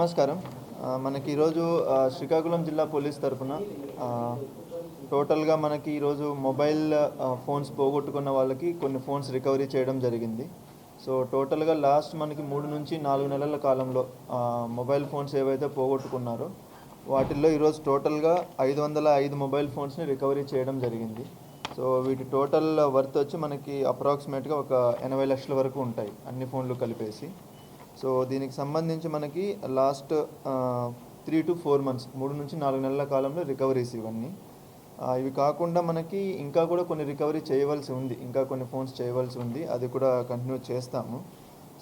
నమస్కారం. మనకి ఈరోజు శ్రీకాకుళం జిల్లా పోలీస్ తరఫున టోటల్గా మనకి ఈరోజు మొబైల్ ఫోన్స్ పోగొట్టుకున్న వాళ్ళకి కొన్ని ఫోన్స్ రికవరీ చేయడం జరిగింది. సో టోటల్గా లాస్ట్ మనకి మూడు నుంచి నాలుగు నెలల కాలంలో మొబైల్ ఫోన్స్ ఏవైతే పోగొట్టుకున్నారో వాటిల్లో ఈరోజు టోటల్గా ఐదు వందల ఐదు మొబైల్ ఫోన్స్ని రికవరీ చేయడం జరిగింది. సో వీటి టోటల్ వర్త్ వచ్చి మనకి అప్రాక్సిమేట్గా ఒక ఎనభై లక్షల వరకు ఉంటాయి అన్ని ఫోన్లు కలిపేసి. సో దీనికి సంబంధించి మనకి last three to four months మూడు నుంచి నాలుగు నెలల కాలంలో రికవరీస్ ఇవన్నీ. ఇవి కాకుండా మనకి ఇంకా కూడా కొన్ని రికవరీ చేయవలసి ఉంది. ఇంకా కొన్ని ఫోన్స్ చేయవలసి ఉంది. అది కూడా కంటిన్యూ చేస్తాము.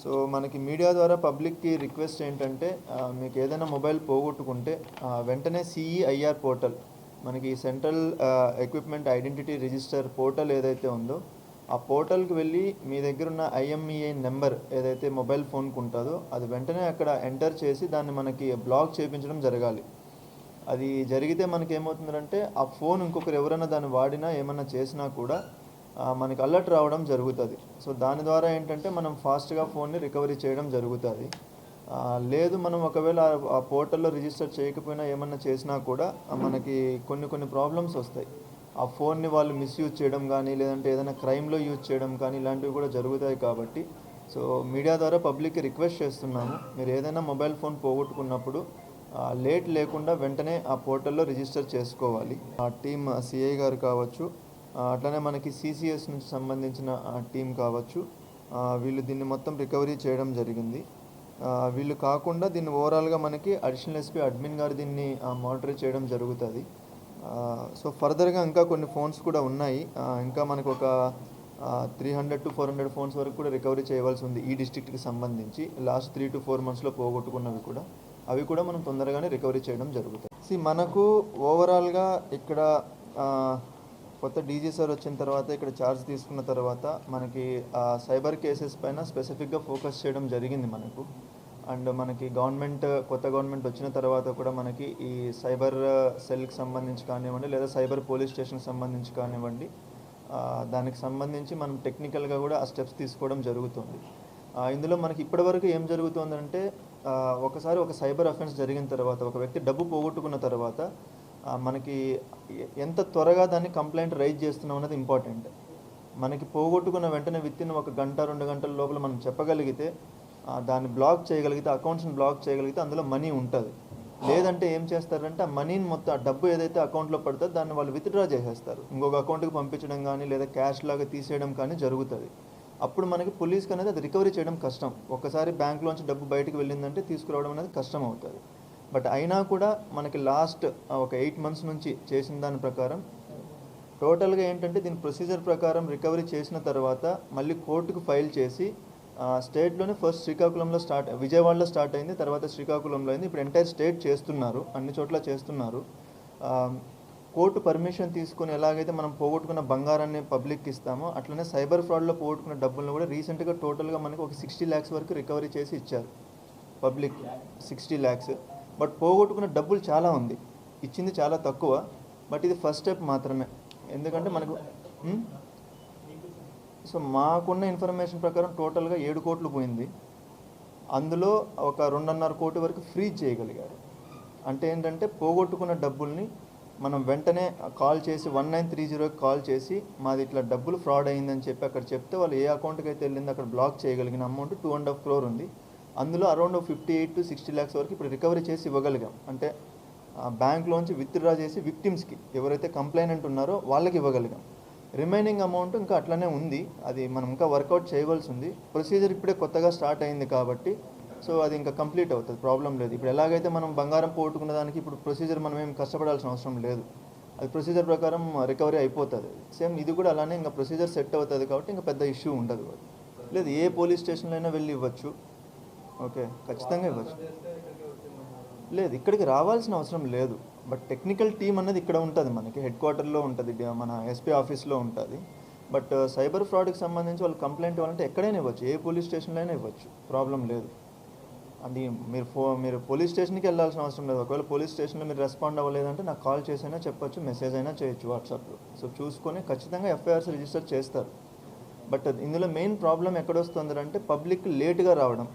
సో మనకి మీడియా ద్వారా పబ్లిక్కి రిక్వెస్ట్ ఏంటంటే మీకు ఏదైనా మొబైల్ పోగొట్టుకుంటే వెంటనే సిఈఐఆర్ పోర్టల్ మనకి central equipment identity register portal ఏదైతే ఉందో ఆ పోర్టల్కి వెళ్ళి మీ దగ్గర ఉన్న ఐఎంఈఐ నెంబర్ ఏదైతే మొబైల్ ఫోన్కు ఉంటుందో అది వెంటనే అక్కడ ఎంటర్ చేసి దాన్ని మనకి బ్లాక్ చేయించడం జరగాలి. అది జరిగితే మనకి ఏమవుతుందంటే ఆ ఫోన్ ఇంకొకరు ఎవరైనా దాన్ని వాడినా ఏమైనా చేసినా కూడా మనకి అలర్ట్ రావడం జరుగుతుంది. సో దాని ద్వారా ఏంటంటే మనం ఫాస్ట్గా ఫోన్ని రికవరీ చేయడం జరుగుతుంది. లేదు మనం ఒకవేళ ఆ- పోర్టల్లో రిజిస్టర్ చేయకపోయినా ఏమన్నా చేసినా కూడా మనకి కొన్ని కొన్ని ప్రాబ్లమ్స్ వస్తాయి. ఆ ఫోన్ని వాళ్ళు మిస్యూజ్ చేయడం కానీ లేదంటే ఏదైనా క్రైమ్లో యూజ్ చేయడం కానీ ఇలాంటివి కూడా జరుగుతాయి కాబట్టి. సో మీడియా ద్వారా పబ్లిక్కి రిక్వెస్ట్ చేస్తున్నాము. మీరు ఏదైనా మొబైల్ ఫోన్ పోగొట్టుకున్నప్పుడు లేట్ లేకుండా వెంటనే ఆ పోర్టల్లో రిజిస్టర్ చేసుకోవాలి. ఆ టీమ్ సిఐ గారు కావచ్చు అట్లనే మనకి సిసిఎస్ నుంచి సంబంధించిన టీం కావచ్చు వీళ్ళు దీన్ని మొత్తం రికవరీ చేయడం జరిగింది. వీళ్ళు కాకుండా దీన్ని ఓవరాల్గా మనకి అడిషనల్ ఎస్పీ అడ్మిన్ గారు దీన్ని మానిటర్ చేయడం జరుగుతుంది. సో ఫర్దర్గా ఇంకా కొన్ని ఫోన్స్ కూడా ఉన్నాయి. ఇంకా మనకు ఒక three hundred to four hundred phones వరకు కూడా రికవరీ చేయవలసి ఉంది ఈ డిస్ట్రిక్ట్కి సంబంధించి. లాస్ట్ త్రీ టు ఫోర్ మంత్స్లో పోగొట్టుకున్నవి కూడా. అవి కూడా మనం తొందరగానే రికవరీ చేయడం జరుగుతుంది. సి మనకు ఓవరాల్గా ఇక్కడ కొత్త డీజీ సార్ వచ్చిన తర్వాత ఇక్కడ ఛార్జ్ తీసుకున్న తర్వాత మనకి సైబర్ కేసెస్ పైన స్పెసిఫిక్గా ఫోకస్ చేయడం జరిగింది మనకు. అండ్ మనకి గవర్నమెంట్ కొత్త గవర్నమెంట్ వచ్చిన తర్వాత కూడా మనకి ఈ సైబర్ సెల్కి సంబంధించి కానివ్వండి లేదా సైబర్ పోలీస్ స్టేషన్కి సంబంధించి కానివ్వండి దానికి సంబంధించి మనం టెక్నికల్గా కూడా ఆ స్టెప్స్ తీసుకోవడం జరుగుతుంది. ఇందులో మనకి ఇప్పటివరకు ఏం జరుగుతుందంటే ఒకసారి ఒక సైబర్ అఫెన్స్ జరిగిన తర్వాత ఒక వ్యక్తి డబ్బు పోగొట్టుకున్న తర్వాత మనకి ఎంత త్వరగా దాన్ని కంప్లైంట్ రైజ్ చేస్తున్నాం అనేది ఇంపార్టెంట్. మనకి పోగొట్టుకున్న వెంటనే విత్ ఇన్ ఒక గంట రెండు గంటల లోపల మనం చెప్పగలిగితే దాన్ని బ్లాక్ చేయగలిగితే అకౌంట్స్ని బ్లాక్ చేయగలిగితే అందులో మనీ ఉంటుంది. లేదంటే ఏం చేస్తారంటే ఆ మనీని మొత్తం ఆ డబ్బు ఏదైతే అకౌంట్లో పడుతుందో దాన్ని వాళ్ళు విత్డ్రా చేసేస్తారు. ఇంకొక అకౌంట్కి పంపించడం కానీ లేదా క్యాష్ లాగా తీసేయడం కానీ జరుగుతుంది. అప్పుడు మనకి పోలీస్కి అనేది అది రికవరీ చేయడం కష్టం. ఒకసారి బ్యాంక్లోంచి డబ్బు బయటకు వెళ్ళిందంటే తీసుకురావడం అనేది కష్టం అవుతుంది. బట్ అయినా కూడా మనకి లాస్ట్ ఒక ఎయిట్ మంత్స్ నుంచి చేసిన దాని ప్రకారం టోటల్గా ఏంటంటే దీని ప్రొసీజర్ ప్రకారం రికవరీ చేసిన తర్వాత మళ్ళీ కోర్టుకు ఫైల్ చేసి స్టేట్లోనే ఫస్ట్ శ్రీకాకుళంలో స్టార్ట్ విజయవాడలో స్టార్ట్ అయింది తర్వాత శ్రీకాకుళంలో అయింది. ఇప్పుడు ఎంటైర్ స్టేట్ చేస్తున్నారు అన్ని చోట్ల చేస్తున్నారు. కోర్టు పర్మిషన్ తీసుకొని ఎలాగైతే మనం పోగొట్టుకున్న బంగారాన్ని పబ్లిక్కి ఇస్తామో అట్లనే సైబర్ ఫ్రాడ్లో పోగొట్టుకున్న డబ్బులను కూడా రీసెంట్గా టోటల్గా మనకి ఒక సిక్స్టీ ల్యాక్స్ వరకు రికవరీ చేసి ఇచ్చారు. పబ్లిక్ సిక్స్టీ ల్యాక్స్ బట్ పోగొట్టుకున్న డబ్బులు చాలా ఉంది. ఇచ్చింది చాలా తక్కువ. బట్ ఇది ఫస్ట్ స్టెప్ మాత్రమే. ఎందుకంటే మనకు సో మాకున్న ఇన్ఫర్మేషన్ ప్రకారం టోటల్గా ఏడు కోట్లు పోయింది. అందులో ఒక రెండున్నర కోటి వరకు ఫ్రీజ్ చేయగలిగారు. అంటే ఏంటంటే పోగొట్టుకున్న డబ్బుల్ని మనం వెంటనే కాల్ చేసి వన్ నైన్ త్రీ జీరోకి కాల్ చేసి మాది ఇట్లా డబ్బులు ఫ్రాడ్ అయిందని చెప్పి అక్కడ చెప్తే వాళ్ళు ఏ అకౌంట్కి అయితే వెళ్ళిందో అక్కడ బ్లాక్ చేయగలిగిన amount two and half crore ఉంది. అందులో around fifty eight to sixty lakhs వరకు ఇప్పుడు రికవరీ చేసి ఇవ్వగలిగాం. అంటే బ్యాంక్లోంచి విత్డ్రా చేసి విక్టిమ్స్కి ఎవరైతే కంప్లైనెంట్ ఉన్నారో వాళ్ళకి ఇవ్వగలిగాం. రిమైనింగ్ అమౌంట్ ఇంకా అట్లనే ఉంది. అది మనం ఇంకా వర్కౌట్ చేయవలసి ఉంది. ప్రొసీజర్ ఇప్పుడే కొత్తగా స్టార్ట్ అయింది కాబట్టి సో అది ఇంకా కంప్లీట్ అవుతుంది. ప్రాబ్లం లేదు. ఇప్పుడు ఎలాగైతే మనం బంగారం పోగొట్టుకున్న దానికి ఇప్పుడు ప్రొసీజర్ మనం ఏం కష్టపడాల్సిన అవసరం లేదు. అది ప్రొసీజర్ ప్రకారం రికవరీ అయిపోతుంది. సేమ్ ఇది కూడా అలానే ఇంకా ప్రొసీజర్ సెట్ అవుతుంది కాబట్టి ఇంకా పెద్ద ఇష్యూ ఉండదు. లేదు ఏ పోలీస్ స్టేషన్లో అయినా వెళ్ళి ఇవ్వచ్చు. ఓకే ఖచ్చితంగా ఇవ్వచ్చు. లేదు ఇక్కడికి రావాల్సిన అవసరం లేదు. బట్ టెక్నికల్ టీమ్ అనేది ఇక్కడ ఉంటుంది. మనకి హెడ్ క్వార్టర్లో ఉంటుంది మన ఎస్పీ ఆఫీస్లో ఉంటుంది. బట్ uh, సైబర్ ఫ్రాడ్కి సంబంధించి వాళ్ళు కంప్లైంట్ ఇవ్వాలంటే ఎక్కడైనా ఇవ్వచ్చు. ఏ పోలీస్ స్టేషన్లో అయినా ఇవ్వచ్చు. ప్రాబ్లం లేదు. అది మీరు ఫో మీరు పోలీస్ స్టేషన్కి వెళ్ళాల్సిన అవసరం లేదు. ఒకవేళ పోలీస్ స్టేషన్లో మీరు రెస్పాండ్ అవ్వలేదంటే నాకు కాల్ చేసైనా చెప్పొచ్చు మెసేజ్ అయినా చేయొచ్చు వాట్సాప్లో. సో చూసుకొని ఖచ్చితంగా ఎఫ్ఐఆర్స్ రిజిస్టర్ చేస్తారు. బట్ ఇందులో మెయిన్ ప్రాబ్లం ఎక్కడొస్తుంది అంటే పబ్లిక్ లేట్గా రావడం.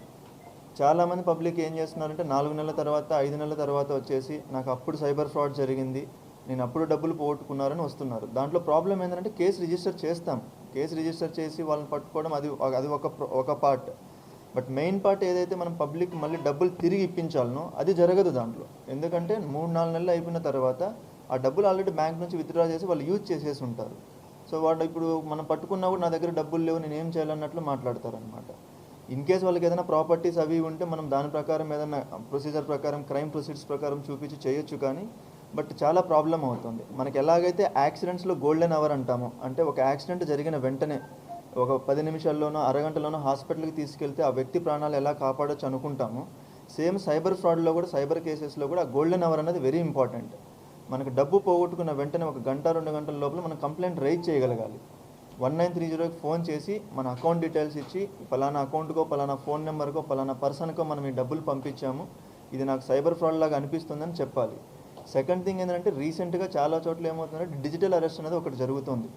చాలామంది పబ్లిక్ ఏం చేస్తున్నారంటే నాలుగు నెలల తర్వాత ఐదు నెలల తర్వాత వచ్చేసి నాకు అప్పుడు సైబర్ ఫ్రాడ్ జరిగింది నేను అప్పుడు డబ్బులు పోగొట్టుకున్నారని వస్తున్నారు. దాంట్లో ప్రాబ్లం ఏంటంటే కేసు రిజిస్టర్ చేస్తాం. కేసు రిజిస్టర్ చేసి వాళ్ళని పట్టుకోవడం అది అది ఒక ఒక పార్ట్. బట్ మెయిన్ పార్ట్ ఏదైతే మనం పబ్లిక్ మళ్ళీ డబ్బులు తిరిగి ఇప్పించాలనో అది జరగదు దాంట్లో. ఎందుకంటే మూడు నాలుగు నెలలు అయిపోయిన తర్వాత ఆ డబ్బులు ఆల్రెడీ బ్యాంక్ నుంచి విత్డ్రా చేసి వాళ్ళు యూజ్ చేసేసి ఉంటారు. సో వాళ్ళు ఇప్పుడు మనం పట్టుకున్నా కూడా నా దగ్గర డబ్బులు లేవు నేను ఏం చేయాలన్నట్లు మాట్లాడతారనమాట ఇన్ కేస్ వాళ్ళకి ఏదైనా ప్రాపర్టీస్ అవి ఉంటే మనం దాని ప్రకారం ఏదైనా ప్రొసీజర్ ప్రకారం క్రైమ్ ప్రొసీడ్స్ ప్రకారం చూపించి చేయొచ్చు కానీ బట్ చాలా ప్రాబ్లం అవుతుంది. మనకి ఎలాగైతే యాక్సిడెంట్స్లో గోల్డెన్ అవర్ అంటామో అంటే ఒక యాక్సిడెంట్ జరిగిన వెంటనే ఒక పది నిమిషాల్లోనో అరగంటలోనో హాస్పిటల్కి తీసుకెళ్తే ఆ వ్యక్తి ప్రాణాలు ఎలా కాపాడొచ్చు అనుకుంటాము సేమ్ సైబర్ ఫ్రాడ్లో కూడా సైబర్ కేసెస్లో కూడా గోల్డెన్ అవర్ అనేది వెరీ ఇంపార్టెంట్. మనకు డబ్బు పోగొట్టుకున్న వెంటనే ఒక గంట రెండు గంటల లోపల మనం కంప్లైంట్ రైజ్ చేయగలగాలి. వన్ నైన్ త్రీ జీరోకి ఫోన్ చేసి మన అకౌంట్ డీటెయిల్స్ ఇచ్చి పలానా అకౌంట్కో పలానా ఫోన్ నెంబర్కో పలానా పర్సన్కో మనం ఈ డబ్బులు పంపించాము. ఇది నాకు సైబర్ ఫ్రాడ్ లాగా అనిపిస్తుందని చెప్పాలి. సెకండ్ థింగ్ ఏంటంటే రీసెంట్గా చాలా చోట్ల ఏమవుతుందంటే డిజిటల్ అరెస్ట్ అనేది ఒకటి జరుగుతుంది.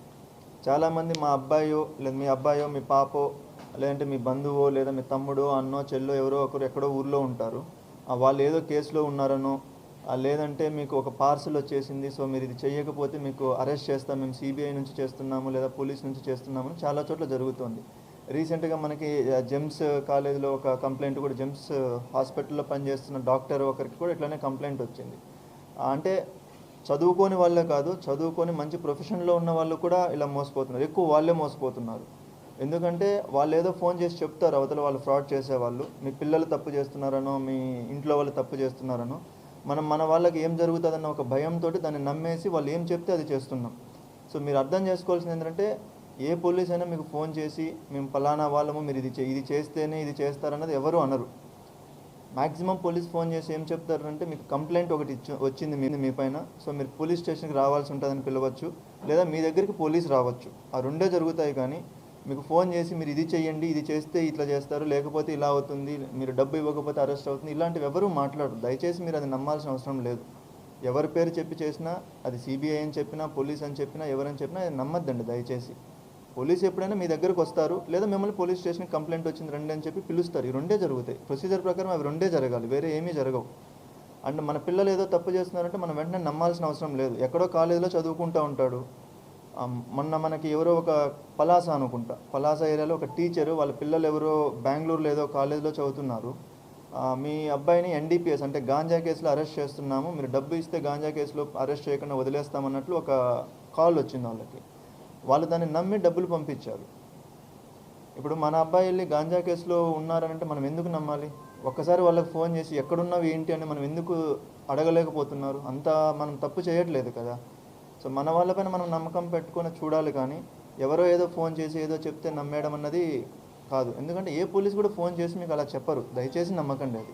చాలామంది మా అబ్బాయో లేదా మీ అబ్బాయో మీ పాపో లేదంటే మీ బంధువో లేదా మీ తమ్ముడో అన్నో చెల్లో ఎవరో ఒకరు ఎక్కడో ఊర్లో ఉంటారు. వాళ్ళు ఏదో కేసులో ఉన్నారనో లేదంటే మీకు ఒక పార్సల్ వచ్చేసింది. సో మీరు ఇది చేయకపోతే మీకు అరెస్ట్ చేస్తాం. మేము సిబిఐ నుంచి చేస్తున్నాము లేదా పోలీస్ నుంచి చేస్తున్నాము చాలా చోట్ల జరుగుతుంది. రీసెంట్గా మనకి జెమ్స్ కాలేజీలో ఒక కంప్లైంట్ కూడా జెమ్స్ హాస్పిటల్లో పనిచేస్తున్న డాక్టర్ ఒకరికి కూడా ఇట్లానే కంప్లైంట్ వచ్చింది. అంటే చదువుకోని వాళ్ళే కాదు చదువుకొని మంచి ప్రొఫెషన్లో ఉన్న వాళ్ళు కూడా ఇలా మోసపోతున్నారు. ఎక్కువ వాళ్ళే మోసపోతున్నారు. ఎందుకంటే వాళ్ళు ఏదో ఫోన్ చేసి చెప్తారు అవతల వాళ్ళు ఫ్రాడ్ చేసేవాళ్ళు. మీ పిల్లలు తప్పు చేస్తున్నారనో మీ ఇంట్లో వాళ్ళు తప్పు చేస్తున్నారనో. మనం మన వాళ్ళకి ఏం జరుగుతుందన్న ఒక భయంతో దాన్ని నమ్మేసి వాళ్ళు ఏం చెప్తే అది చేస్తున్నాం. సో మీరు అర్థం చేసుకోవాల్సింది ఏంటంటే ఏ పోలీస్ అయినా మీకు ఫోన్ చేసి మేము పలానా వాళ్ళము మీరు ఇది చే- ఇది చేస్తేనే ఇది చేస్తారన్నది ఎవరు అనరు. మాక్సిమం పోలీస్ ఫోన్ చేసి ఏం చెప్తారంటే మీకు కంప్లైంట్ ఒకటి ఇచ్చి వచ్చింది మీ మీ పైన సో మీరు పోలీస్ స్టేషన్కి రావాల్సి ఉంటుందని పిలవచ్చు లేదా మీ దగ్గరికి పోలీస్ రావచ్చు. ఆ రెండే జరుగుతాయి కానీ మీకు ఫోన్ చేసి మీరు ఇది చేయండి ఇది చేస్తే ఇట్లా చేస్తారు లేకపోతే ఇలా అవుతుంది మీరు డబ్బు ఇవ్వకపోతే అరెస్ట్ అవుతుంది ఇలాంటివి ఎవరూ మాట్లాడరు. దయచేసి మీరు అది నమ్మాల్సిన అవసరం లేదు. ఎవరి పేరు చెప్పి చేసినా అది సిబిఐ అని చెప్పినా పోలీస్ అని చెప్పినా ఎవరని చెప్పినా అది నమ్మద్దండి దయచేసి. పోలీస్ ఎప్పుడైనా మీ దగ్గరకు వస్తారు లేదా మిమ్మల్ని పోలీస్ స్టేషన్కి కంప్లైంట్ వచ్చింది రండి అని చెప్పి పిలుస్తారు. ఈ రెండే జరుగుతాయి. ప్రొసీజర్ ప్రకారం అవి రెండే జరగాలి వేరే ఏమీ జరగవు. అండ్ మన పిల్లలు ఏదో తప్పు చేస్తున్నారంటే మనం వెంటనే నమ్మాల్సిన అవసరం లేదు. ఎక్కడో కాలేజీలో చదువుకుంటూ ఉంటాడు. మొన్న మనకి ఎవరో ఒక పలాస అనుకుంటా. పలాస ఏరియాలో ఒక టీచరు వాళ్ళ పిల్లలు ఎవరో బెంగళూరులో ఏదో కాలేజీలో చదువుతున్నారు. మీ అబ్బాయిని ఎన్డీపీఎస్ అంటే గాంజా కేసులో అరెస్ట్ చేస్తున్నాము. మీరు డబ్బు ఇస్తే గాంజా కేసులో అరెస్ట్ చేయకుండా వదిలేస్తామన్నట్లు ఒక కాల్ వచ్చింది వాళ్ళకి. వాళ్ళు దాన్ని నమ్మి డబ్బులు పంపించారు. ఇప్పుడు మన అబ్బాయి వెళ్ళి గాంజా కేసులో ఉన్నారనంటే మనం ఎందుకు నమ్మాలి? ఒక్కసారి వాళ్ళకి ఫోన్ చేసి ఎక్కడున్నావు ఏంటి అని మనం ఎందుకు అడగలేకపోతున్నారు? అంతా మనం తప్పు చేయట్లేదు కదా. సో మన వాళ్ళపైన మనం నమ్మకం పెట్టుకొని చూడాలి కానీ ఎవరో ఏదో ఫోన్ చేసి ఏదో చెప్తే నమ్మేయడం అన్నది కాదు. ఎందుకంటే ఏ పోలీస్ కూడా ఫోన్ చేసి మీకు అలా చెప్పరు. దయచేసి నమ్మకండి అది.